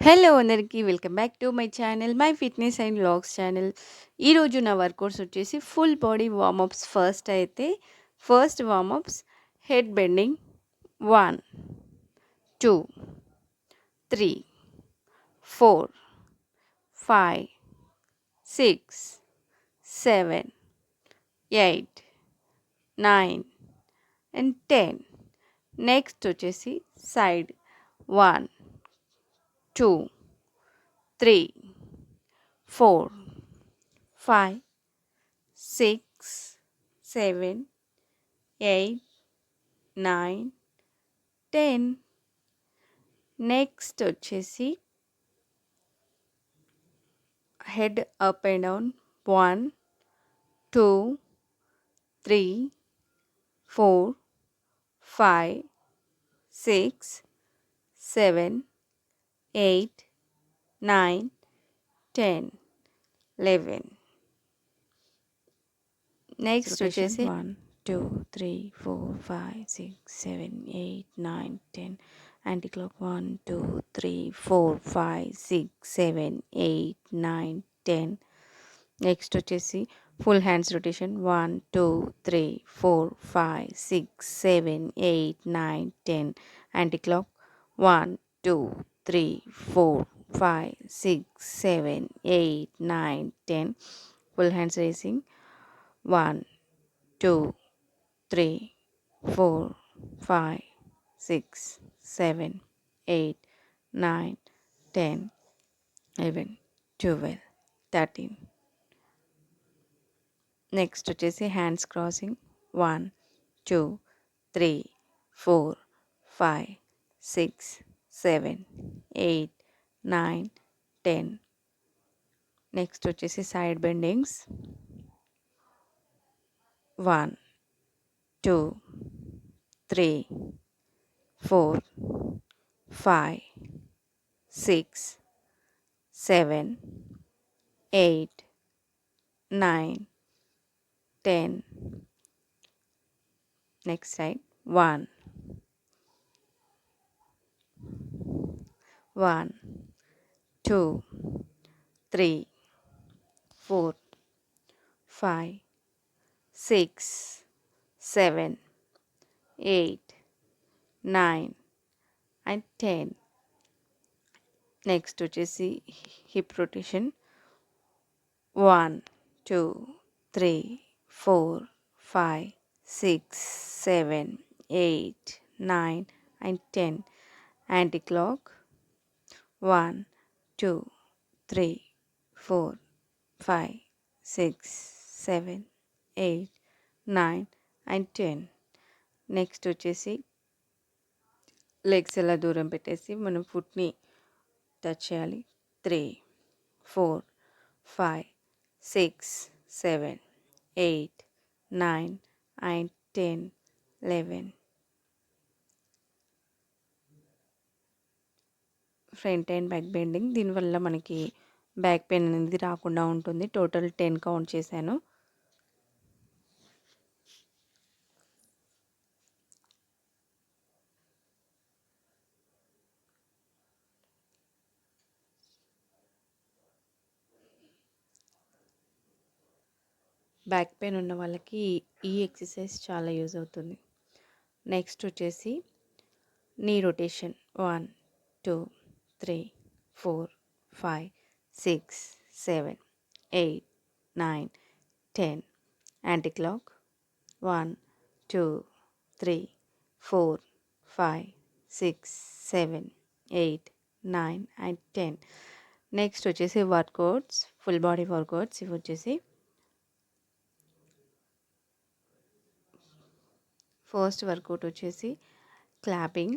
Hello అందరికీ welcome back to my channel my fitness and vlogs channel. ఈరోజు నా workouts వచ్చేసి ఫుల్ బాడీ వార్మప్స్ ఫస్ట్ అయితే first warmups head bending one two three four five six seven eight nine and ten. Next వచ్చేసి side one two three four five six seven eight nine ten next వచ్చేసి head up and down one two three four five six seven eight nine ten eleven next వచ్చేసి one two three four five six seven eight nine ten anti clock one two three four five six seven eight nine ten next వచ్చేసి full hands rotation one two three four five six seven eight nine ten anti clock one two three four five six seven eight nine ten full hands raising one two three four five six seven eight nine ten eleven twelve thirteen next వచ్చేసి hands crossing one two three four five six Seven eight nine ten next వచ్చేసి side bendings one two three four five six seven eight nine ten next side one one, two, three, four, five, six, seven, eight, nine, and 10. Next, which is the hip rotation one, two, three, four, five, six, seven, eight, nine, and 10. Anti clock one two three four five six seven eight nine and ten. Next వచ్చేసి legs ఎలా దూరం పెట్టేసి మనం ఫుట్ని touch చేయాలి. Three four five six seven eight nine and ten eleven. Front and back bending. దీనివల్ల మనకి back pain అనేది రాకుండా ఉంటుంది. టోటల్ టెన్ కౌంట్ చేశాను. బ్యాక్ పెయిన్ ఉన్న వాళ్ళకి ఈ ఎక్సర్సైజ్ చాలా యూజ్ అవుతుంది. నెక్స్ట్ వచ్చేసి knee rotation. One two. Three four five six seven eight nine ten. Anti clock one two three four five six seven eight nine and ten next వచ్చేసి workouts full body workouts ఇవి వచ్చేసి first workout వచ్చేసి clapping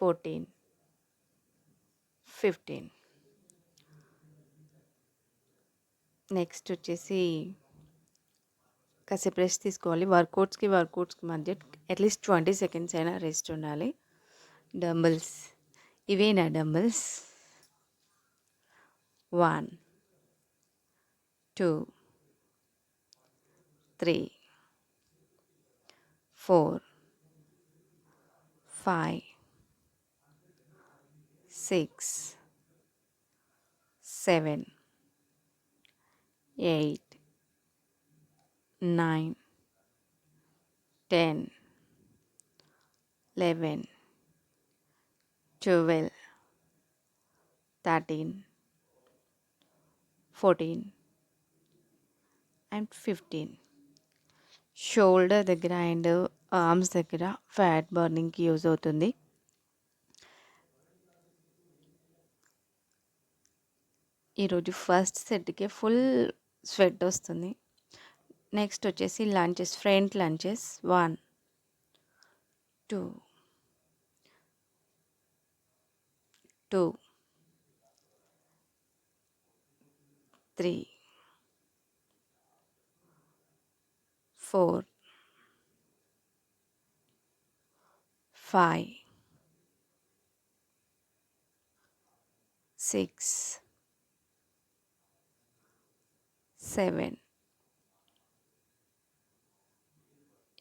Fourteen fifteen. Next వచ్చేసి కాసేపు rest తీసుకోవాలి. వర్కౌట్స్కి వర్కౌట్స్కి మధ్య అట్లీస్ట్ ట్వంటీ సెకండ్స్ అయినా రెస్ట్ ఉండాలి. డంబుల్స్ ఇవేనా dumbbells? One two three four five six seven eight nine ten eleven twelve thirteen fourteen and fifteen shoulder దగ్గర అండ్ ఆర్మ్స్ దగ్గర ఫ్యాట్ బర్నింగ్కి యూజ్ అవుతుంది. ఈరోజు ఫస్ట్ సెట్కి ఫుల్ స్వెట్ వస్తుంది. నెక్స్ట్ వచ్చేసి lunges front lunges. One two two three four five six seven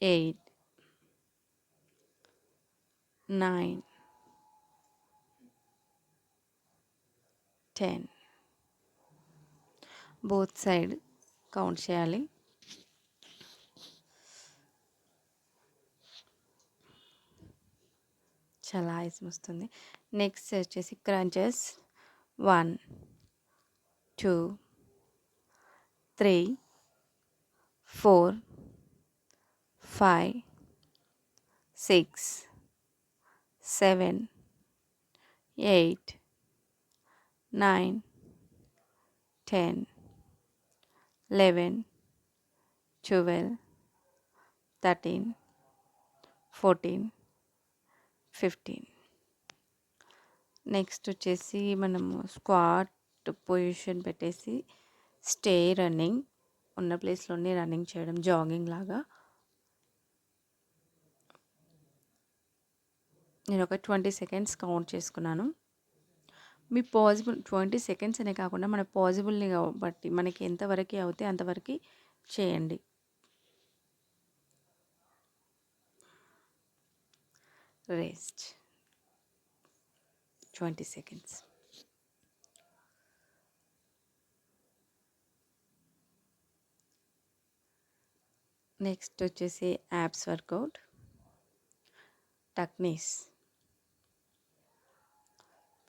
eight nine ten both side count చేయాలి. చాలా ఐస్ వస్తుంది. నెక్స్ట్ వచ్చేసి crunches one two three four five six seven eight nine ten eleven twelve thirteen fourteen fifteen next వచ్చేసి మనము squat position పెట్టేసి stay running ఉన్న ప్లేస్లోనే రన్నింగ్ చేయడం జాగింగ్ లాగా. నేను ఒక ట్వంటీ సెకండ్స్ కౌంట్ చేసుకున్నాను. మీ పాజిబుల్ ట్వంటీ సెకండ్స్ అనే కాకుండా మన పాజిబుల్ని బట్టి మనకి ఎంతవరకు అవుతే అంతవరకు చేయండి. రెస్ట్. Twenty seconds. నెక్స్ట్ వచ్చేసి యాప్స్ వర్కౌట్ టక్నీస్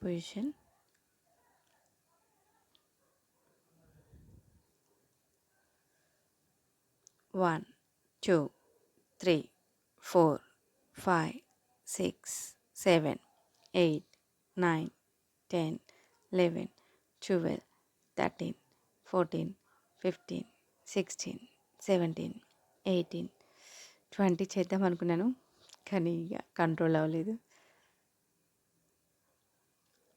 position one two three four five six seven eight nine ten eleven twelve thirteen fourteen fifteen sixteen seventeen eighteen. Twenty చేద్దాం అనుకున్నాను కానీ ఇక కంట్రోల్ అవ్వలేదు.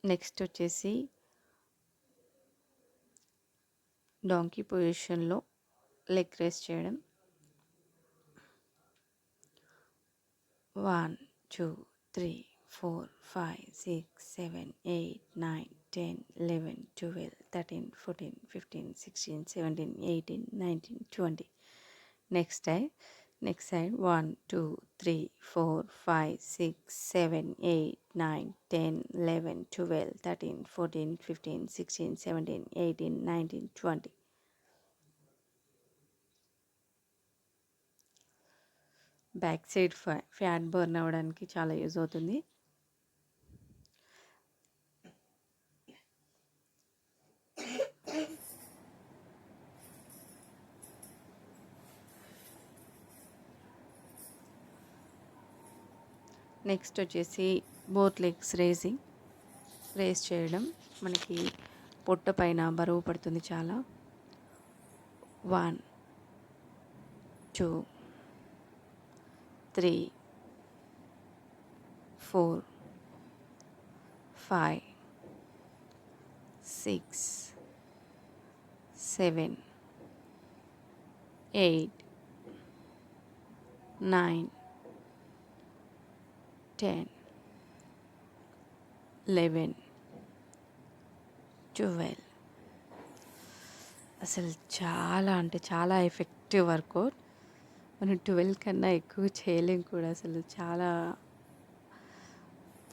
నెక్స్ట్ వచ్చేసి డాంకీ పొజిషన్లో లెగ్ రేస్ చేయడం. One two three four five six seven eight nine ten eleven twelve thirteen fourteen fifteen sixteen seventeen eighteen nineteen twenty. Next side next side one two three four five six seven eight nine ten eleven twelve thirteen fourteen fifteen sixteen seventeen eighteen nineteen twenty back side fat burn అవ్వడానికి చాలా use అవుతుంది. Next వచ్చేసి both legs racing race చేయడం మనకి పొట్ట పైన బరువు పడుతుంది చాలా. One two three four five six seven eight nine ten eleven twelve అసలు చాలా అంటే చాలా ఎఫెక్టివ్ వర్కౌట్ మనం ట్వెల్వ్ కన్నా ఎక్కువ చేయలేం కూడా అసలు. చాలా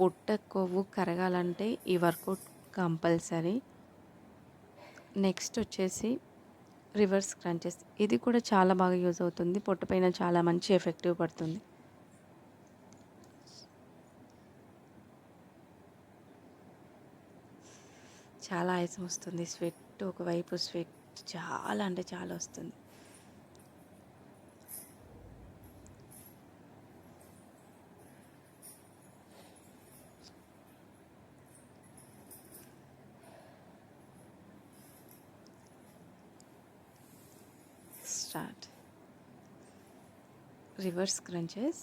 పొట్ట కొవ్వు కరగాలంటే ఈ వర్కౌట్ కంపల్సరీ. నెక్స్ట్ వచ్చేసి రివర్స్ క్రంచెస్ ఇది కూడా చాలా బాగా యూజ్ అవుతుంది. పొట్ట పైన చాలా మంచి ఎఫెక్టివ్ పడుతుంది. చాలా ఆయాసం వస్తుంది. స్వెట్ ఒకవైపు స్వెట్ చాలా అంటే చాలా వస్తుంది. Start reverse crunches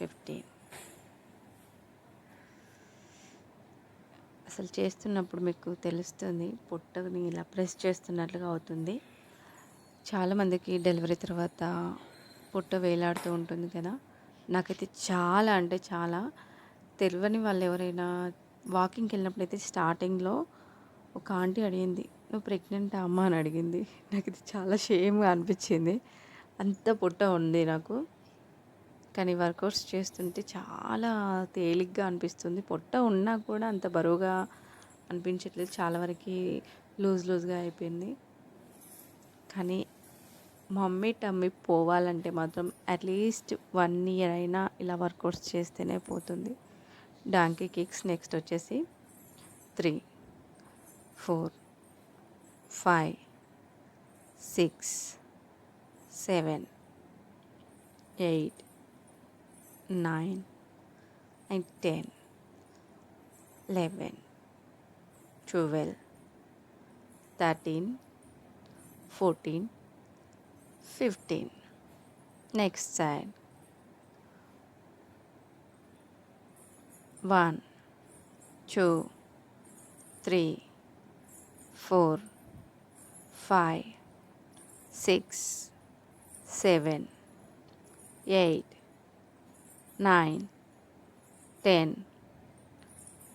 Fifteen అసలు చేస్తున్నప్పుడు మీకు తెలుస్తుంది పొట్టని ఇలా ప్రెస్ చేస్తున్నట్లుగా అవుతుంది. చాలామందికి డెలివరీ తర్వాత పొట్ట వేలాడుతూ ఉంటుంది కదా. నాకైతే చాలా అంటే చాలా తెలియని వాళ్ళు ఎవరైనా వాకింగ్కి వెళ్ళినప్పుడు అయితే స్టార్టింగ్లో ఒక ఆంటీ అడిగింది నువ్వు ప్రెగ్నెంట్ అమ్మ? అని అడిగింది. నాకు ఇది చాలా షేమ్గా అనిపించింది. అంత పొట్ట ఉంది నాకు. కానీ వర్కౌట్స్ చేస్తుంటే చాలా తేలిగ్గా అనిపిస్తుంది. పొట్ట ఉన్నా కూడా అంత బరువుగా అనిపించట్లేదు. చాలా వరకు లూజ్ లూజ్గా అయిపోయింది. కానీ మమ్మీ టమ్మీ పోవాలంటే మాత్రం అట్లీస్ట్ వన్ ఇయర్ అయినా ఇలా వర్కౌట్స్ చేస్తేనే పోతుంది. డాంకీ కిక్స్ నెక్స్ట్ వచ్చేసి three four five six seven eight 9 and 10 11 12 13 14 15 next side. 1 2 3 4 5 6 7 8 nine, ten,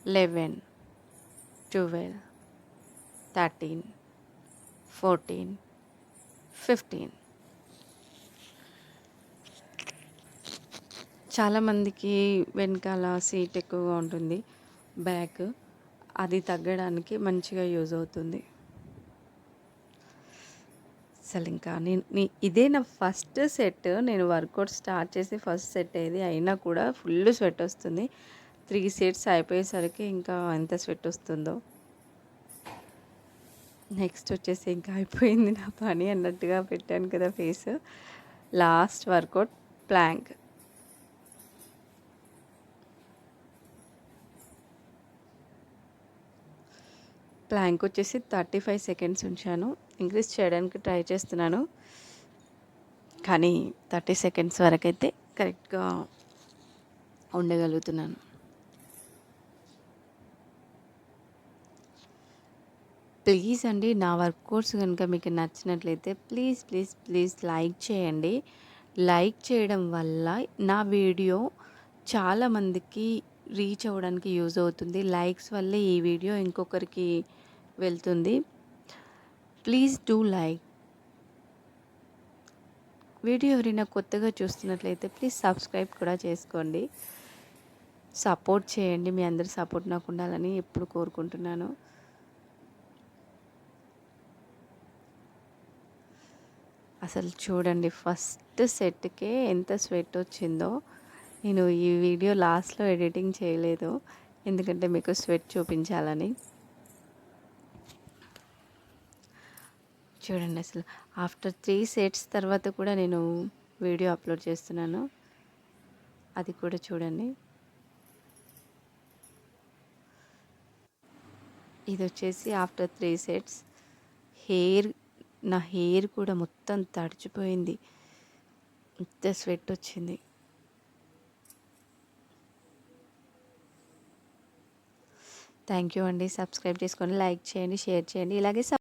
eleven, twelve, thirteen, fourteen, fifteen చాలామందికి వెనకాల సీట్ ఎక్కువగా ఉంటుంది. బ్యాక్ అది తగ్గడానికి మంచిగా యూజ్ అవుతుంది. అసలు ఇంకా నేను నీ ఇదే నా ఫస్ట్ సెట్. నేను వర్కౌట్ స్టార్ట్ చేసి ఫస్ట్ సెట్ అయ్యేది అయినా కూడా ఫుల్ స్వెట్ వస్తుంది. త్రీ సెట్స్ అయిపోయేసరికి ఇంకా ఎంత స్వెట్ వస్తుందో. నెక్స్ట్ వచ్చేసి ఇంకా అయిపోయింది నా పని అన్నట్టుగా పెట్టాను కదా face. Last workout plank. Plank వచ్చేసి థర్టీ ఫైవ్ సెకండ్స్ ఉంచాను. ఇంక్రీజ్ చేయడానికి ట్రై చేస్తున్నాను. కానీ థర్టీ సెకండ్స్ వరకు అయితే కరెక్ట్గా ఉండగలుగుతున్నాను. ప్లీజ్ అండి నా వర్క్ కోర్స్ కనుక మీకు నచ్చినట్లయితే ప్లీజ్ ప్లీజ్ ప్లీజ్ లైక్ చేయండి. లైక్ చేయడం వల్ల నా వీడియో చాలామందికి రీచ్ అవ్వడానికి యూజ్ అవుతుంది. లైక్స్ వల్లే ఈ వీడియో ఇంకొకరికి వెళ్తుంది. Please do like. వీడియో ఎవరైనా కొత్తగా చూస్తున్నట్లయితే ప్లీజ్ సబ్స్క్రైబ్ కూడా చేసుకోండి. సపోర్ట్ చేయండి మీ అందరి సపోర్ట్ నాకు ఉండాలని ఎప్పుడు కోరుకుంటున్నాను. అసలు చూడండి ఫస్ట్ సెట్కే ఎంత స్వెట్ వచ్చిందో. నేను ఈ వీడియో లాస్ట్లో ఎడిటింగ్ చేయలేదు ఎందుకంటే మీకు స్వెట్ చూపించాలని. చూడండి అసలు. ఆఫ్టర్ త్రీ సెట్స్ తర్వాత కూడా నేను వీడియో అప్లోడ్ చేస్తున్నాను. అది కూడా చూడండి. ఇది వచ్చేసి ఆఫ్టర్ త్రీ సెట్స్ హెయిర్ నా హెయిర్ కూడా మొత్తం తడిచిపోయింది. ఇంత స్వెట్ వచ్చింది. థ్యాంక్ యూ అండి. సబ్స్క్రైబ్ చేసుకొని లైక్ చేయండి షేర్ చేయండి. ఇలాగే